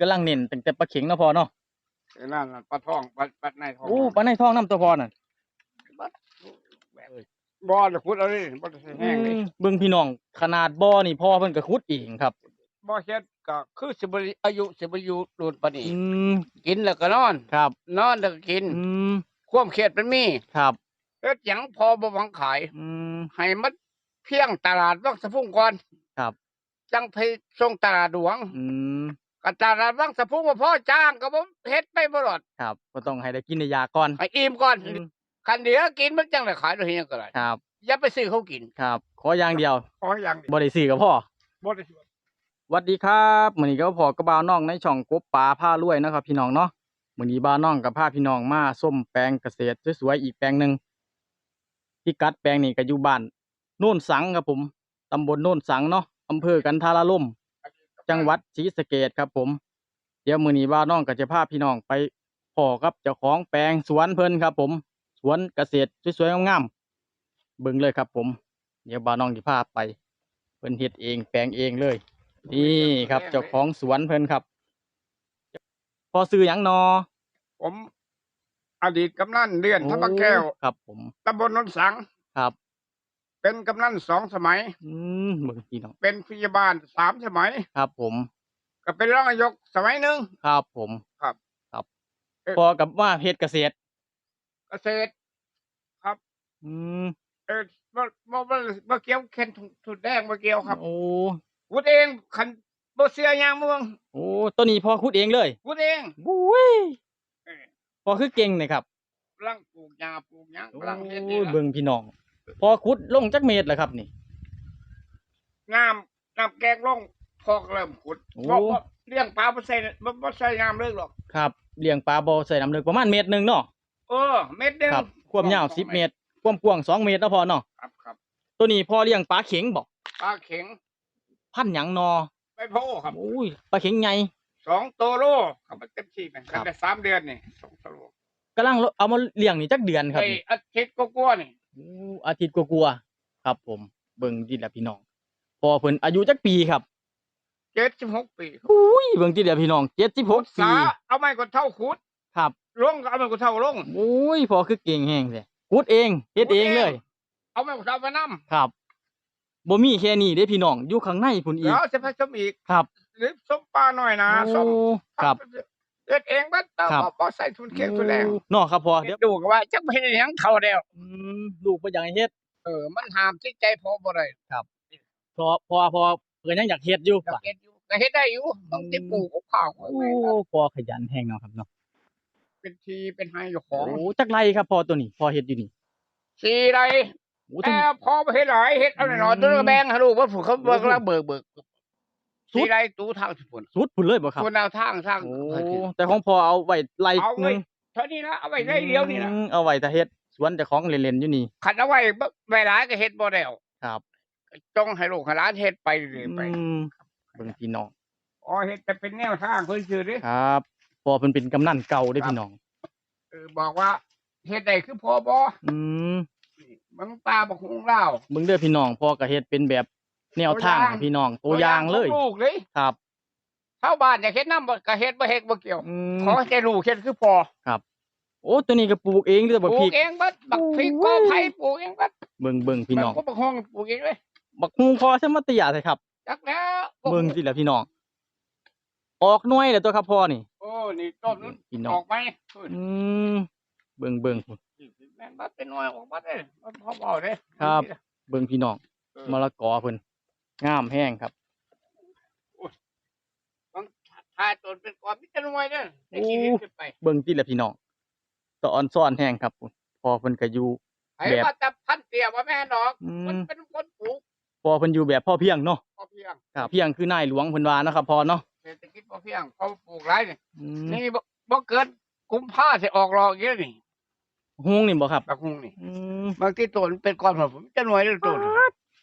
กำลังเน้นตั้งแต่ปลาเข็งเนาะพ่อเนาะไอ้นั่นน่ะปลาทองปลาปลาในทองโอ้ปลาในท้องน้ำตัวพ่อน่ะบ่อจะขุดเอาดิบ่ได้ใส่แห้งดิอืมเบิ่งพี่น้องขนาดบ่อนี่พ่อเพิ่นก็ขุดเองครับบ่เฮ็ดก็คือสิบ่ได้อายุสิบ่อยู่โดนปานนี้อืมกินแล้วก็นอน ครับนอนแล้วก็กิน อืมความเครียดมันมีครับเฮ็ดหยังพอบ่หวังขาย อืม ให้มันเพียงตลาดวังสะพุ่งก่อนครับ จังไปส่งตลาดหลวง อืม ก็ตลาดวังสะพุ่งบ่พอจ้างก็บ่เฮ็ดไปบ่รอดครับก็ต้องให้ได้กินได้ยาก่อนให้อิ่มก่อนอืมคันเดียวกินมันจังได้ขายได้เฮ็ดก็ได้ครับ อย่าไปซื้อเขากินครับ ขออย่างเดียวขออย่างเดียวบ่ได้ซื้อกับพ่อ บ่ได้สวัสดีครับมื้อนี้ก็พอกระบ่าวน้องในช่องกบปลาผ้ารวยนะครับ พี่น้องเนาะมื้อนี้บ่าวน้องกับพาพี่น้องมาส้มแปลงเกษตรสวยๆอีกแปลงหนึงพิกัดแปลงนี้ก็อยู่บ้านโน่นสังครับผมตำบลโน่นสังเนาะอำเภอกันทาราล่ม จังหวัดศรีสะเกษครับ ผม เดี๋ยวมื้อนี้บ่าวน้องก็จะพาพี่น้องไปพอกับเจ้าของแปลงสวนเพิ่นครับ ผม สวนเกษตรสวยๆงามๆเบิ่งเลยครับ ผม เดี๋ยวบ่าวน้องสิพาไป เพิ่นเฮ็ดเองแปลงเองเลย นี่ครับเจ้าของสวนเพิ่นครับ พอซื้อหยังนอผมอดีตกำนันเรียนทับแก้วโอ้ครับ ผมตำบลนนสังครับ เป็นกำนันสองสมัย อืมเบิ่งพี่น้องเป็นพยาบาลสามสมัย ครับผม ก็เป็นรองนายกสมัยหนึ่ง ครับผมครับครับ เอ่อ พอกับว่าเฮ็ดเกษตร เกษตรอืมเออมามามามาเกี่ยวเข็นถุดแดงมาเกี่ยวครับโอ้วุดเองขันบ่เสียยางเมืองโอ้ตัวนี้พอขุดเองเลยวุดเอง บุ้ยเออ พอคือเก่งเลยครับ กำลังปลูกยาปลูกหยังโอ้กำลังเฮ็ดยนี่ล่ะเบิ่งพี่น้อง พอขุดลงจักเมตรแล้วครับ นี่น้ำน้ำแกงลงพอกเริ่มขุดโอ้บ่บ่เลี้ยงปลาบ่ใส่บ่บ่ใส่น้ำเลยหรอก ครับเลี้ยงปลาบ่ใส่น้ำลึกประมาณเมตรหนึงเนาะเออ เม็ดหนึงครับความยาวสอง10เมตร ความกว้าง2เมตรนะพอเนาะครับครับตัวนี้พอเลี้ยงปลาเข็งบ่ปลาเข็งพันธุ์หยังนอไปโพครับโอ้ยปลาเข็งใหญ่ สองตัวโลครับมันเต็มที่ไปครับได้สามเดือนนี่สองตัวโลกำลังเอามาเลี้ยงนี่จักเดือนครับไอ้นี่อาทิตย์ก็กลัวาๆนี่โอ้อาทิตย์กลัวาๆครับ ผมเบิ่งดิแหละพี่น้องพอเพิ่นอายุจักปีครับเจ็ดสิบหกปีอุ้ยเบิ่งดิแหละพี่น้อง76ปีสาเอาไม้กดเท่าขุดครับลงก็เอาไม้กดเท่าลงโอ้ยพอคือเก่งแฮงแท้ขุดเองเฮ็ดเองเลย เอาไม้กดเท่ามานํครับบ่มีแค่นี้เด้พี่น้องอยู่ข้างในพุ่นอีกแล้วจะผสมอีกครับหรือส้มปลาหน่อยนะส้มโอ้ครับ เอ็ดเองบัดแต่ครับ บ่บ่ใส่ทุนเคียงทุนแรงโอ้เนาะครับพอเดี๋ยวดูก็ว่าจักไปเฮ็ดหยังเท่าแล้วอืมลูกบ่อยากให้เฮ็ดเออมันห้ามจิตใจพอบ่ได้พอพอพอเพิ่นยังอยากเฮ็ดอยู่อยากเฮ็ดอยู่ก็เฮ็ดได้อยู่ต้องติปลูกข้าวๆโอ้ไว้นะพอขยันแฮงเนาะครับเนาะเป็นทีเป็นไฮอยู่ของโอ้จักไรครับพอตัวนี้พอเฮ็ดอยู่นี่สีไร โอ้ตัวแต่นี้พอไปเฮ็ดหลายเฮ็ดเอาหน่อยๆตัวอืมแบงให้ลูกว่าผูกเขาเบิกโอ้โหแล้วเบิกเบิก สุสีดไรตู้ทางสิพุ่นสุดพุ่นเลยบ่ครับ คนเอาทางทางโอ้แต่ของพอเอาไว้ไล่เอาหไว้นึงเท่านี้นะเอาไว้ได้เดียวนี่นะอืมเอาไว้ถ้าเฮ็ดสวนเจ้าของเล่นๆอยู่นี่ ขันเอาไว้บ่ไว้หลายก็เฮ็ดบ่แล้วครับจงให้ลูกให้หลานเฮ็ดไปเรื่อยๆไปอืมเบิ่งพี่น้องอ๋อเฮ็ดแต่เป็นแนวทางเพิ่นซื่อเด้ ครับพอเพิ่นเป็นกำนันเก่าเด้อพี่น้อง เออบอกว่าเฮ็ดได้คือพอบ่อืมมึงตาบ่ฮู้ลาวเบิ่งเด้อพี่น้องพอก็เฮ็ดเป็นแบบ แนวทางให้พี่น้องตัวอย่างเลยขลูกเลยครับ ชาวบ้านอยากเฮ็ดนำบ่ก็เฮ็ดบ่เฮ็ดบ่เกี่ยวอืมขอให้ลูกเฮ็ดคือพอโอ้ตัวนี้ก็ปลูกเองเด้อปบ่ลูพริกกเองเบัดบักพริกโอ้ก็ยไผปลูกเองเบัดเบิ่งเบิ่งพี่น้อง บักบักฮ้องปลูกเองเลยบักฮูพอซะมาเตียใช่ครับจักแล้วเบิ่งสิล่ะพี่น้อง ออกหน่วยแล้วตัวครับพ่อนี่โอ้นี่ต้นนั้นพี่น้อองอกไปอืมเบิ่งเบิ่งพุ่นแม่นบัดเป็นหน่วยออกบัดเด้มันพอเบาเด้ครับ เบิ่งพี่น้องเออมะละกอเพิ่น งามแห้งครับมันถ่ายต้นเป็นก้อนมีแต่หน่วยเด้อได้กินนิดขึ้นไป เบิ่งสิล่ะพี่น้องตะออนซ่อนแห้งครับพุ่นพอเพิ่นก็อยู่ไอ้แบบว่าจะพันเตี้ยว่าแม่นดอกอืมันมเป็นคนปลูกพอเพิ่นอยู่แบบพ่อเพียงเนาะพอเพียงครับเพียงคือนายหลวงเพิ่นว่านะครับพอเนาะเศรษฐกิจพอเพียงเขาปลูกหลายนี่อืมนี่บ่บ่เกินกุมภาสิออกดอกเยอะนี่ฮวงนี่บ่ครับบักฮุงนี่อืมบางทีต้นเป็นก้อนผมจะหน่วยเด้อต้น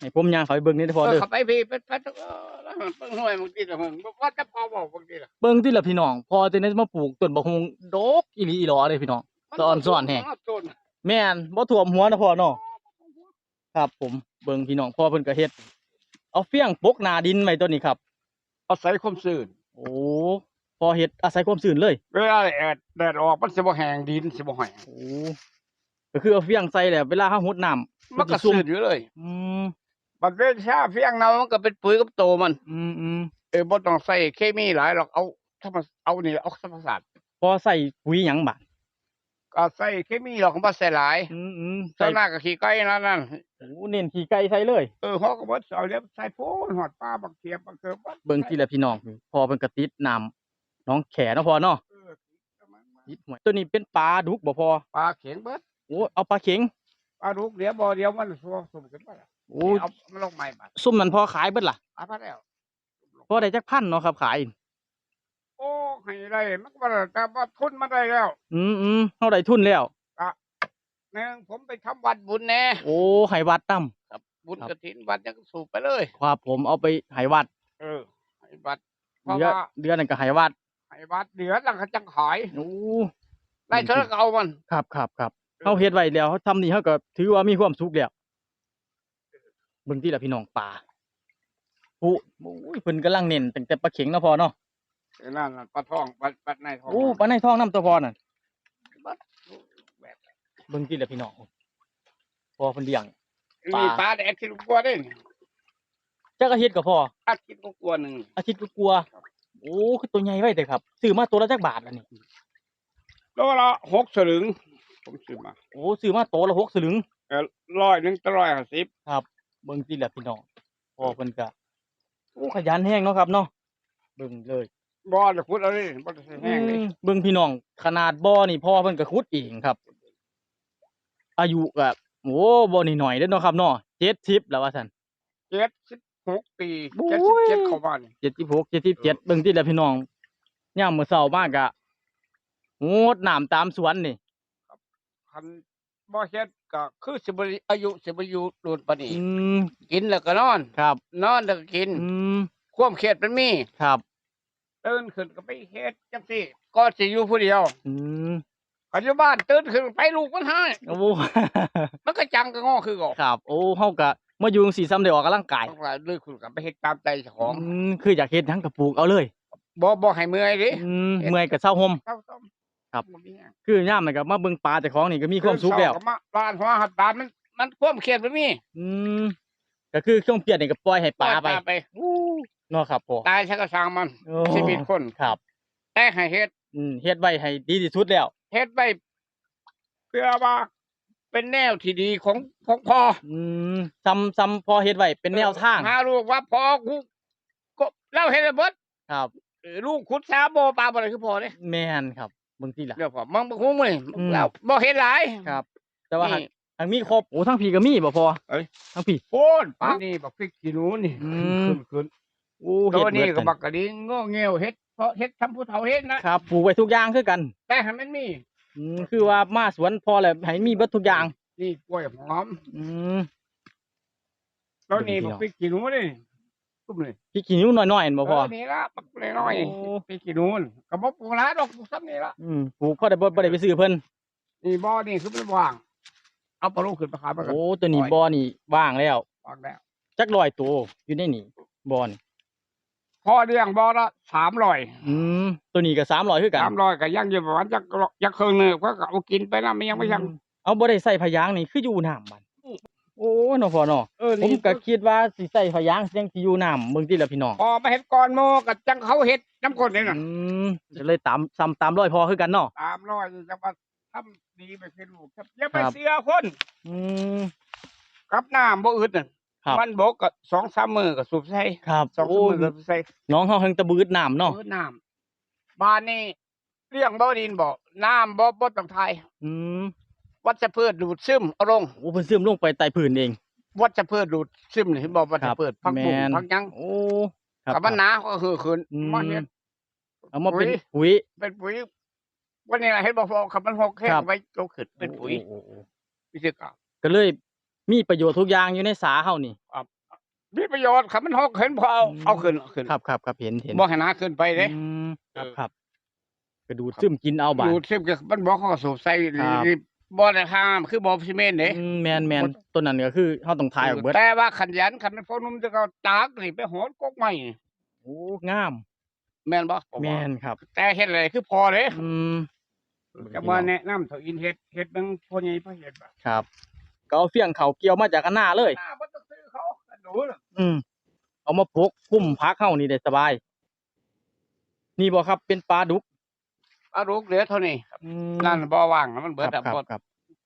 ให้ผมย่างเขาไปเบิ่งนี่เด้พอเด้อ เข้าไปพี่เป็นพัดเออแล้วมันเพิ่งห้วยบางทีละมึงว่าจะพอบอกบางทีละเบิ่งสิล่ะพี่น้อง พอจะได้มาปลูกต้นบักฮวงดกอีหลีอีหลอเลยพี่น้อง ตอนซ่อนแห้งต้นแม่นบ่ท่วมหัวนะพ่อเนาะครับ ผมเบิ่งพี่น้องพ่อเพิ่นก็เฮ็ด เอาเฟี้ยงปกหนาดินไว้ตัวนี้ครับ อาศัยความซื่นโอ้พอเฮ็ดอาศัยความชื้นเลย เวลาแดดแดดออกมันสิบ่แห้งดินสิบ่แห้งโอ้ก็คือเอาเฟียงใส่แหละเวลาเฮาหดน้ำ มันก็จะซุ่มสืดอยู่เลย อืม บัดเวลาเฟียงเนามันก็เป็นปุ๋ยกับโตมัน อืมอืมเออบ่ต้องใส่เคมีหลายหรอกเอาธรรมเอานี่เอาธรรมศาสตร์พอใส่ปุ๋ยหยังบาดก็ใส่เคมีหรอกบ่ใส่หลายอืมอืมใส่ใส่หน้าก็ขี้ไก่นั่นนั่นโอ้เน้นขี้ไก่ใส่เลย เออฮอกก็บ่เอาเดี๋ยวใส่โพนหอดปลาบักเทียมบักเกิบบักเบิ่งทีละพี่น้องพอเพิ่นก็ติดน้ำน้องแขเนาะพอเนาะเออติดหวยตัวนี้เป็นปลาดุกบ่พอปลาเข็งเบิดโอ้เอาปลาเข็งปลาลูกเดี๋ยวบ่เดี๋ยวมันสัวสุ่มขึ้นมาแล้ว โอ้เอามันลงใหม่บัดซุ่มนั้นพอขายเบิดล่ะเอามาแล้วพอได้จักพันเนาะครับขาย โอ้ให้ได้มันก็บ่ได้แต่ว่าทุนมาได้แล้วอืมอืมเฮาได้ทุนแล้ว หนึ่งผมไปทำวัดบุญแน่โอ้ให้วัดตั้ม ครับ บุญครับกฐินวัดยังสูบไปเลย ครับผมเอาไปให้วัดเออให้วัดเพราะเดือนว่าเดือนนึงก็ให้วัดให้วัดเดือดแล้วก็จังขายโอ้ได้เท่าไหร่ก็เอามัน ครับครับครับเฮาเฮ็ดไว้แล้วเฮาทำนี่เฮาก็ถือว่ามีความสุขแล้ว เบิ่งที่ละพี่น้องป่าโอ้โอ้ยเพิ่นกำลังเน้นตั้งแต่ปลาเข็งเนาะพอเนาะเออนั่นน่ะปลาทองปลาปลาในทองโอ้ปลาในท้องน้ำตัวพอน่ะบัดแบบเบิ่งที่ละพี่น้องพอเพิ่นเลี้ยงปลานี่ปลาแดดที่ลูกกลัวได้นี่จักอาทิตย์ก็พออาทิตย์ก็กลัวหนึ่งอาทิตย์ก็กลัวโอ้คือตัวใหญ่ไว้แต่ครับซื้อมาตัวละจักบาทล่ะนี่โลละหกสลึง ผมซื้อมา โอ้ซื้อมาตัวละ6สลึงเออร้อยหนึ่งต่อร้อยห้าสิบ เบิ่งที่ละพี่น้องพอเพิ่นก็โอ้ขยันแฮงเนาะครับเนาะเบิ่งเลยบ่อจะพุดเอาเลยบ่จะแห้งเลยอืมเบิ่งพี่น้องขนาดบ่อนี่พ่อเพิ่นก็ขุดเองครับ อายุก็โอ้บ่นี่หน่อยเด้อเนาะครับเนาะ70แล้วว่าซั่น เจ็ดสิบหกปีโอ้ย เจ็ดสิบเจ็ดเข้ามานี่76 77เบิ่งที่ละพี่น้องยามมื้อเช้ามากะโงดน้ำตามสวนนี่คัน บ่เฮ็ดก็คือสิบอายุสิบอายุโดนปานนี้อืมกินแล้วก็นอน ครับนอนแล้วก็กิน อืมความเครียดมันมีครับตื่นขึ้นก็ไปเฮ็ดจังซี่ก็สิอยู่ผู้เดียวอืมปัจจุบันตื่นขึ้นไปลูกมันหายโอ้ มันก็จังก็งอคือก่อครับ โอ้เฮาก็มาอยู่จังซี่ซ้ำได้ออกกำลังกายต้องหลายเลยคุณก็ไปเฮ็ดตามใจเจ้าของอืมคืออยากเฮ็ดหยังก็ปลูกเอาเลยบ่บ่ให้เมื่อยเดิอืมเมื่อยก็เซาห่มเศร้าต้ม ครับบ่มีหยังคือย่ามนั่นก็มาเบิ่งปลาเจ้าของนี่ก็มีความสุขแล้ว เช้ก็มาบ้านหัวหัดบานมันมันความเครียดมันมีอืมก็คือช่วงเปลี่ยนนี่ก็ปล่อยให้ปลาไปไปเนาะครับพ่อตายฉันก็สร้างมันโอ้ชีวิตคนครับ แต่ให้เฮ็ดอืมเฮ็ดไว้ให้ดีที่สุดแล้ว เฮ็ดไปเพื่อว่าเป็นแนวที่ดีของของพ่ออืมซ้ำซ้ำพอเฮ็ดไว้เป็นแนวทาง หาลูกว่าพ่อกูก็เล่าเฮ็ดให้เบิดครับ เออลูกขุดสาบ่ปลาบ่ได้คือพ่อเด้แม่นครับ เบิ่งทีล่ะ เดี๋ยวพ่อมึงบ่ฮู้มื้ออืมนี่แล้วบ่เฮ็ดหลาย ครับ แต่ว่าหากนี่หากมีครบโอ้ทั้งพี่ก็มีบ่พอเอ้ย ทั้งพี่โอ้นปลานี่บักพริกขี้หนูนี่อืขึ้มนขึ้นโอ้ตัเฮ็ดวนี้เบิดก็กันบักกะดิงงอเงียวเฮ็ดเพราะเฮ็ดทำผู้เฒ่าเฮ็ดนะครับปลูกไว้ทุกอย่างคือกันแต่ให้มันมีอืมคือว่ามาสวนพอแล้วให้มีเบิดทุกอย่าง นี่กล้วยหอมอืม ตัวนี้ดีบักเนาะพริกขี้หนูนี่ ตุ้มนี่พี่ขี้นิ้วหน่อยๆเห็นบ่พอเออนี่ละบักน้อยๆพริกขี้หนูนี่ก็บ่ปลูกหลายดอกปลูกซ้ำนี่ละอืมปลูกพอได้บ่บ่ได้ไปซื้อเพิ่นนี่บ่อนี่คือมันว่าง เอาปลาลูกขึ้นไปขายมันก็โอ้ตัวนี้บ่อนี่ว่างแล้วว่างแล้วจักร้อยตัวอยู่ในนี่บ่อนี่พอเลี้ยงบ่อละ300อืมตัวนี้ก็300คือกัน300ก็ยังอยู่ประมาณจักจักครึ่งหนึงก็เอากินไปนะมันยังไม่ยัง เอาบ่ได้ใส่พะยางนี่คืออยู่น้ำบัดโอ้เนาะพ่อเนาะเออผมนี่ก็คิดว่าสิใส่พะยางจังสิอยู่น้ำเบิ่งติล่ะพี่น้องพอมาเฮ็ดก่อนโมก็จังเขาเฮ็ดน้ำคนนี่น่ะอืมจะเลยตามซ้ำตามร้อยพอคือกันเนาะตามร้อยจะมาทำดีไปคือลูกครับอย่าไปครับเสียคนอืมกับน้ำบ่อึดน่ะครับมันบกก็สองสามมือก็สูบใส่ครับสองโอ้สามมือก็สูบใส่น้องเฮาเฮิงตะบืดน้ำเนาะอึดน้ำบ้านนี่เลี้ยงบ่ดินบ่น้ำบ่บ่ต้องทายอืม วัชพืชดูดซึมเอาลงโอ้เพิ่นซึมลงไปใต้พื้นเอง วัชพืชดูดซึมนี่เห็นบ่วัชครับพืชพักบุ้งแม่นพักหยังโอ้ครับกับมันหนาก็คือคืนอืมมาเฮ็ดเอามาเป็นปุ๋ยปุ๋ยเป็นปุ๋ยวันนี้ล่ะเฮ็ดบ่พอคับมันหกแห้งครับไว้โตขึ้นเป็นปุ๋ยโอ้โอ้โอ้วิธีการก็เลยมีประโยชน์ทุกอย่างอยู่ในสาเฮานี่มีประโยชน์คับมันหกเห็นพอเอาอืมเอาขึ้นเอาขึ้นครับครับครับเห็นเห็นบ่ให้หนาขึ้นไปเด้อืมครับเออครับกระดูดซึมกินเอาบาดดูดซึมก็มันบ่เขาก็สูบใส่ครั บนี่บ่ได้ห้ามคือบ่ซีเมนต์เด้ อืมแมนแมนต้นนั้นก็คือเฮาต้องทายออกเบิดแต่ว่าขันยันขันมันพอนุ่มจะก็ตากนี่ไปโหนกกไม้นี่โอ้งาม แม่นบ่ผมแม่ว่านครับ แต่เฮ็ดอะไรคือพอเด้อืมจะมาแนะนำเถาอินเฮ็ดเฮ็ดเบิ่งพ่อใหญ่พ่อเฮ็ดบ่ครับ ก็เอาเฟียงเขาเกี่ยวมาจากกันหน้าเลย หน้าบ่ต้องซื้อเขาอันหนูน่ะอืม เอามาพกคุ้มพักเข้านี่ได้สบาย นี่บ่ครับเป็นปลาดุก เอาลูกเหลือเท่านี้ครับอืมนั่นบ่ว่างมันเบิคดรัอะบครับบ่ครับ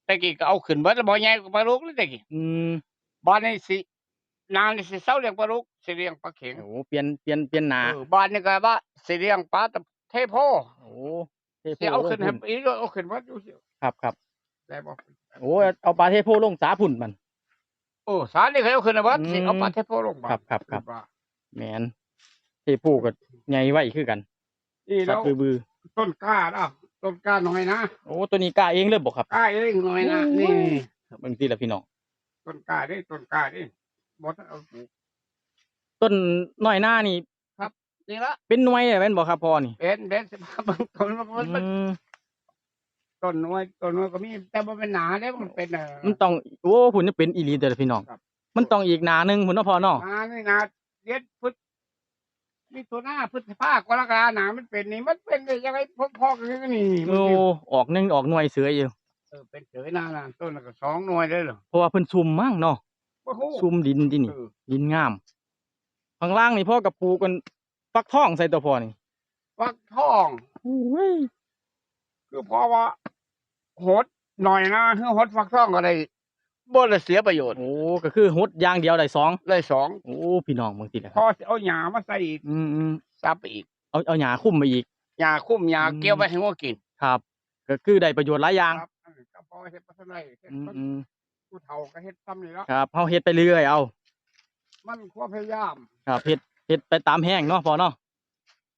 แต่กี้ก็เอาขึ้นเบิดแล้วบ่ใหญ่กว่าปลาลูกเลยแต่กี้อืมบ้านนี้สินางนี่สิเซาเลี้ยงปลาลูกสิเลี้ยงปลาเข็งโอ้เปลี่ยนเปลี่ยนเปลี่ยนหนาเออบ้านนี้ก็ว่าสิเลี้ยงปลาตะเทโพโอ้เทโพสิเอาขึ้นลให้งพุ่อีกเอาขึ้นวัดอยู่สิครับครับได้บ่ โอ้เอาปลาเทโพลงสาพุ่นมัน โอ้สารนี่เขาเอาขึ้นนะวัดอืมสิเอาปลาเทโพลงาครับครับครับว่าแมนเทโพก็ใหญ่ไว้คือกันนี่สัแล้บวบือบือ ต้นกล้าเนาะต้นกล้าหน่อยนะโอ้ตัวนี้กล้าเองเลยบอกครับกล้าเองหน่อยนะโอ้นี่ยบางทีละพี่น้องต้นกล้าดิต้นกล้าดิบ่ต้องเอาปลูกต้นน้อยหน้านี่นี่ละเป็นหน่วยเลยแม่นบอกครับพ่อนี่เป็นเป็นสิบห้าบางต้นมันมันอืมต้นน้อยต้นน้อยก็มีแต่บ่เป็นหนาเด้มันเป็นเอ่อมันต้องโอ้ผุนจะเป็นอีหลีแต่ละพี่น้องครับมันต้องอีกหนาหนึงผุนเนาะพ่อเนาะหนานี่นาเด็ดพุทธ มิถุนาพฤษภากรกฎาหนามันเป็นนี่มันเป็นได้ยังไงพอๆกันนี่นี่มันโอ้สิออกหนึงออกหน่วยเสืออยู่ เออเป็นเฉยหนาน่ะต้นละก็สองหน่วยได้เหรอเพราะว่าเพิ่นซุ่มมั่งเนาะโอ้โหซุ่มดินที่นี่ เออดินงามข้างล่างนี่พ่อกับปลูกกันฟักทองใส่ตัวพ่อนี่ฟักทองโอ้ยคือเพราะว่าโหดหน่อยนะคือโหดฟักทองก็ได้ บ่ได้เสียประโยชน์โอ้ก็คือหดอย่างเดียวได้สองได้สองโอ้พี่น้องบางทีนะคพรับอสิเอาหญ้ามาใส่อีกอืมอืมซับไปอีกเอาเอาหญ้าคุ้มไปอีกหญ้าคุ้มหญ้าอืม เกี่ยวไปให้งัวกินครับ ก็คือได้ประโยชน์หลายอย่างครับอันนี้ก็พอเฮ็ดพัฒนาเฮ็ดอืมมันอืมผู้เฒ่าก็เฮ็ดซ้ำนี่แล้วครับเฮาเฮ็ดไปเรื่อยเอา มันความพยายามครับเฮ็ดเฮ็ดไปตามแห้งเนาะพ่อเนาะ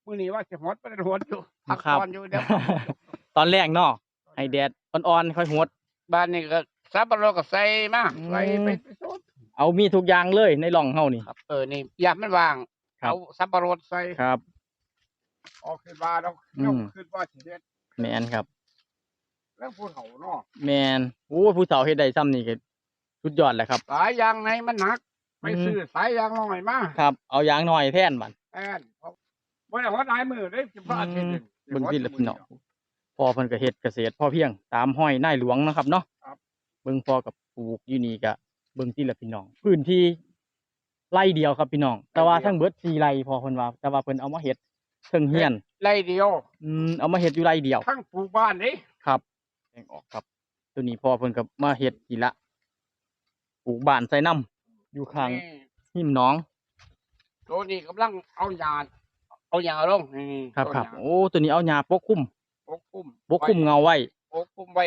มื้อนี้ว่าสิหดบ่ได้หดอยู่พักครับ ผ่อนอยู่เดี๋ยว ตอนแรกเนาะให้แดดอ่อนๆค่อยหด บ้านนี้ก็ สับปะรดก็ใส่มาอืมใส่ไปสดเอามีทุกอย่างเลยในร่องเฮานี่ ครับ เออนี่ยามมันว่างครับ เอาสับปะรดใส่ครับ ออกขึ้นว่าเราอืมเราขึ้นว่าสิเฮ็ดแมนครับ แล้วผู้เฒ่าเนาะแมนโอ้ผู้สาวเฮ็ดได้ซ้ำนี่ก็สุดยอดแหละครับ สายยางในมันหนัก ไปอืม ซื้อสายยางน้อยมาครับ เอายางหน่อยแทนมันแอนเพราะบ่ได้ว่าหลายมื้อได้สิบอาทิตย์หนึ่ง เบิ่งพี่ละพี่น้องพ่อเพิ่นก็เฮ็ดเกษตรพอเพียงตามห้อยนายหลวงเนาะครับเนาะครับ เบิ่งพ่อกับปลูกอยู่นี่ก็เบิ่งที่ละพี่น้อง พื้นที่ไร่เดียวครับพี่น้อง แต่ว่าทั้งเบิด4ไร่พอเพิ่นว่า แต่ว่าเพิ่นเอามาเฮ็ดเทิงเฮียนไล่เดียวอืมเอามาเฮ็ดอยู่ไร่เดียวทั้งปลูกบ้านนี่ครับแบ่งออกครับ ตัวนี้พ่อเพิ่นก็มาเฮ็ดอีละปลูกบ้านใส่น้ำอยู่ข้างนี่หิมหน้อง ตัวนี้กำลังเอายาเอายาลงนี่ครับต้นครับยาโอ้ตัวนี้เอาหญ้าปกคลุมปกคุ้มปกคลุมเงาไว้ปกคุ้มไว้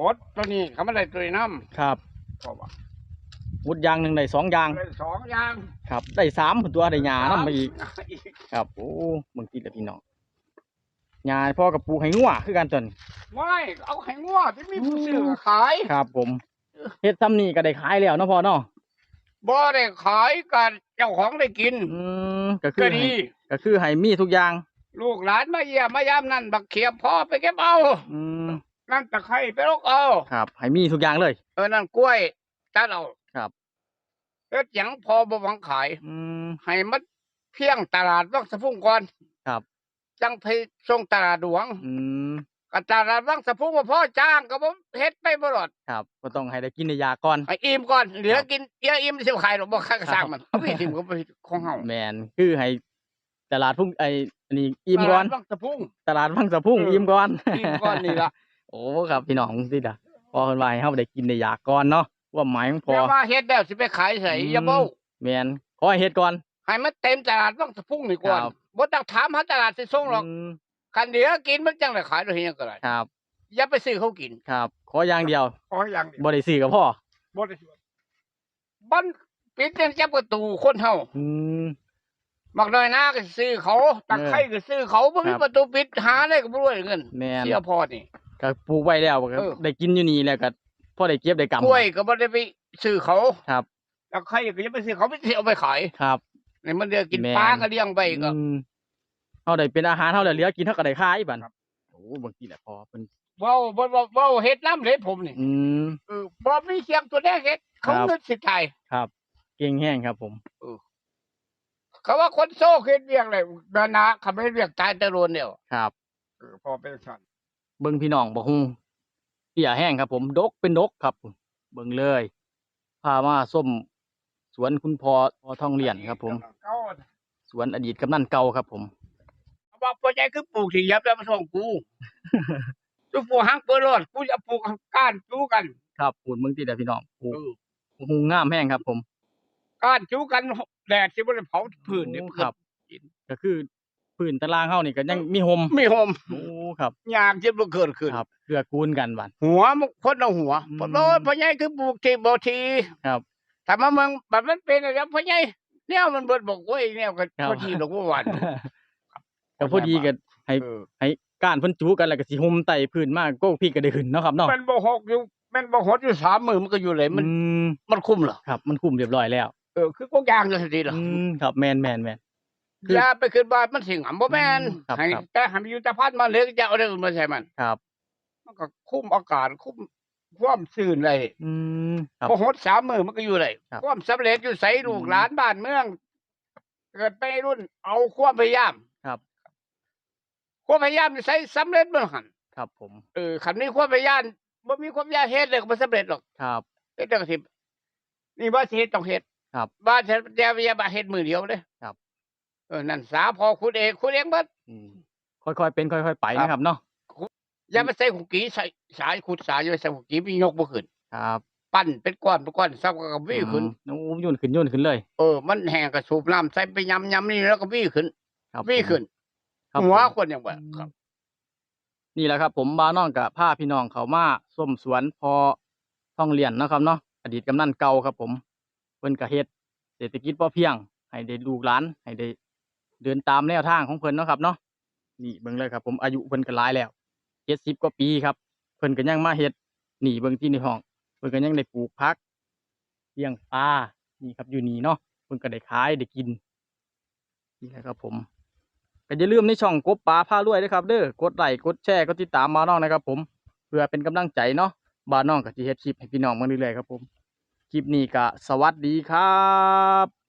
กับโหดตัวนี้เขาไม่ได้ตัวน้ำครับเพราะว่าวุดอยางหนึ่งได้สองอยาง ได้สองอย่างครับได้สามตัวได้หญ้านํมาอีก อีกครับ โอ้เบิ่งติละพี่น้องหญ้าพ่อกับปลูกให้งัวคือกันตวนไม่เอาให้งัวที่มีผู้ซื้อก็ขายครับ ผมเฮ็ดซ้ำนี่ก็ได้ขายแล้วเนาะพ่อเนาะบ่ได้ขายกันเจ้าของได้กินอืมก็คืก็อให้ดี ก็คือให้มีทุกอย่าง ลูกหลานมาเยี่ยมมายามนั่นบักเขียบพ่อไปเก็บเอา อืม นั่นตะไคร้ไปลกเอาครับให้มีทุกอย่างเลย เออนั่นกล้วยตัดเอาครับเฮ็ดหยังพอบ่หวังขาย อืม ให้มันเพียงตลาดวังสะพุ่งก่อนครับ จังไปส่งตลาดหลวงอืมก็ตลาดวังสะพุ่งบ่พอจ้างก็บ่เฮ็ดไปบ่รอดครับก็ต้องให้ได้กินในยาก่อน ให้อิ่มก่อนเหลือครับกินเอียอิ่มสิขายหรอกบ่ขายก็สร้างมันเอาไปถิ่มก็ไปของเฮาแมนคือให้ตลาดพุ่งไอ้อันนี้อิ่มก่อนตลาดวังสะพุ่ง ตลาดพังสะพุ่งเอออิ่ อิ่มก่อน อิ่มก่อนนี่ล่ะ โอ้ครับพี่น้องสิล่ะพอคนว่าให้เฮาได้กินในยาก่อนเนาะว่าหมายของพอแต่ว่าเฮ็ดแล้วสิไปขายไสอืมอย่าเบ้าแมนขอให้เฮ็ดก่อนให้มันเต็มตลาดวังสะพุ่งนี่ก่อนครับบ่ต้องถามหาตลาดสิส่งหรอกอืมคันเดียวกินมันจังได้ขายได้เฮ็ดหยังก็ได้ครับ อย่าไปซื้อเขากินครับ ขออย่างเดียวขออย่างเดียวบ่ได้ซื้อกับพ่อบ่ได้ซื้อบ้านปิดจับประตูคนเฮาอืมมักน้อยหน้าก็ซื้อเขาตะไคร้ก็ซื้อเขาบ่มีครับประตูปิดหาได้ก็บ่รวยเงินแมนเสียพอนี่ ก็ปลูกไว้แล้วก็เออ ได้กินอยู่นี่แล้วก็พอได้เก็บได้กำ กล้วยก็บ่ได้ไปซื้อเขาครับตะไคร้ก็อย่าไปซื้อเขาไปซื้อเอาไปขายครับนี่มันเดือกินแม่น ปลาก็เลี้ยงไปก็ อืมเฮาได้เป็นอาหารเฮาได้เหลือกินเฮาก็ได้ขายบัดโอ้บางทีแหละพอเพิ่นเว้าบ่บ่เว้าเฮ็ดน้ำเลยผมนี่อืม เออบ่มีเสียงตัวแรกเฮ็ดเขาครับ เงินสิไทยครับ เก่งแห้งครับ ผม เขาว่าคนโซ่เฮ็ดเวียงเลยนานาเขาไม่เรียกตายแต่โรนเดียวครับ เออพอเป็นสั่น เบิ่งพี่น้องบ่ฮู้เปียแห้งครับ ผมดกเป็นดกครับ เบิ่งเลยพามาส้มสวนคุณพ่อพ่อทองเลียนครับ ผมเก่าสวนอดีตกำนันเก่าครับ ผมเขาบอกพ่อใหญ่คือปลูกที่ยับแล้วมาส่งกูจูปลูกหังเปิดรอดกูจะปลูกก้านจูกัน ครับปูนเมืองติดอะพี่น้องปลูกเออหูงามแห้งครับ ผมก้านจูกันแดดสิบ่ได้เผาพื้นนี่โอ้ครับก็คือ พื้นตารางเฮานี่ก็ยังมีหมมีหอมโอ้ครับยามที่บ่เกิดขึ้นครับเกือกูลกันบัดหัวมันคนเอาหัวอืมเพราะโน้นพ่อใหญ่คือปลูกที่บ่ทีครับถ้ามาเมืองแบบมันเป็นอะไรพ่อใหญ่แนวมันเบิดบอกโอ้ยแนวก็ครับพอทีดอกว่าหวานก็พอดีก็ให้เออให้ก้านเพิ่นจูกันแล้วก็สิห่มไต่พื้นมากก็พี่ก็ได้ขึ้นเนาะครับเนาะมันบ่หกอยู่มันบ่หดอยู่สามมือมันก็อยู่เลยมันอืมมันคุ้มเหรอครับ มันคุมเรียบร้อยแล้วเออคือพวกยางเลยทีเหรออืมครับแม่นแม่นแม่นคื ออย่าไปขึ้นบ้านมันสิงหำบ่แม่นอืมครับให้ครับ แต่ให้มันอยู่แต่พัดมาเลยจะเอาได้อื่นมาใส่มันครับ มันก็คุ้มอากาศคุ้มความซื่นเลยอืมครับ พอหดสามมือมันก็อยู่เลยครับความสำเร็จอยู่ใส่ลูกอืมหลานบ้านเมือง เกิดไปรุ่น เอาความพยายามครับ ความพยายามนี่ใส่สำเร็จเมื่อหันครับผมเออคันนี้ความพยายามบ่มีความพยายามเฮ็ดเลยก็บ่สำเร็จหรอก ครับ เฮ็ดจังสินี่บ่สิเฮ็ดต้องเฮ็ดครับ บ้านฉันจะพยายามเฮ็ดมือเดียวเด้ครับ เออนั่นสาพอคุณเองคุณเองเบิดอืมค่อยๆเป็น ค่อยๆไปนะครับเนาะอย่ามาใส่หุกกี้ใส่สายขุดสายอยู่าใส่หุกกี้มียกบ่ขึ้นครับปั้นเป็นก้อนเป็นก้อนซับก็วิ่งขึ้น อืมโอ้ยุ่นขึ้นยุ่นขึ้นเลย เออมันแห้งก็สูบน้ำใส่ไปยำยำนี่แล้วก็วิ่งขึ้นครับวิ่งขึ้นครับหัวผมคนอย่างว่าครับ นี่แหละครับผมบาน้องกับผ้าพี่น้องเขามาส้มสวนพอท่องเรียนเนาะครับเนาะอดีตกำนันเก่าครับผมเพิ่นก็เฮ็ดเศรษฐกิจพอเพียง ให้ได้ลูกหลานให้ได้ เดินตามแนวทางของเพิ่นเนาะครับเนาะนี่เบิ่งเลยครับ ผมอายุเพิ่นก็หลายแล้วเจ็ดสิบกว่าปีครับ เพิ่นก็ยังมาเฮ็ดนี่เบิ่งที่ในห้องเพิ่นก็ยังได้ปลูกผักเลี้ยงปลานี่ครับอยู่นี่เนาะเพิ่นก็ได้ขายได้กินนี่แหละครับ ผมก็อย่าลืมในช่องกบปลาพารวยด้วยครับเด้อกดไลค์กดแชร์กดติดตามมาน้องนะครับ ผมเพื่อเป็นกำลังใจเนาะบาน้องก็สิเฮ็ดคลิปให้พี่น้องมาเรื่อยๆครับ ผมคลิปนี้ก็สวัสดีครับ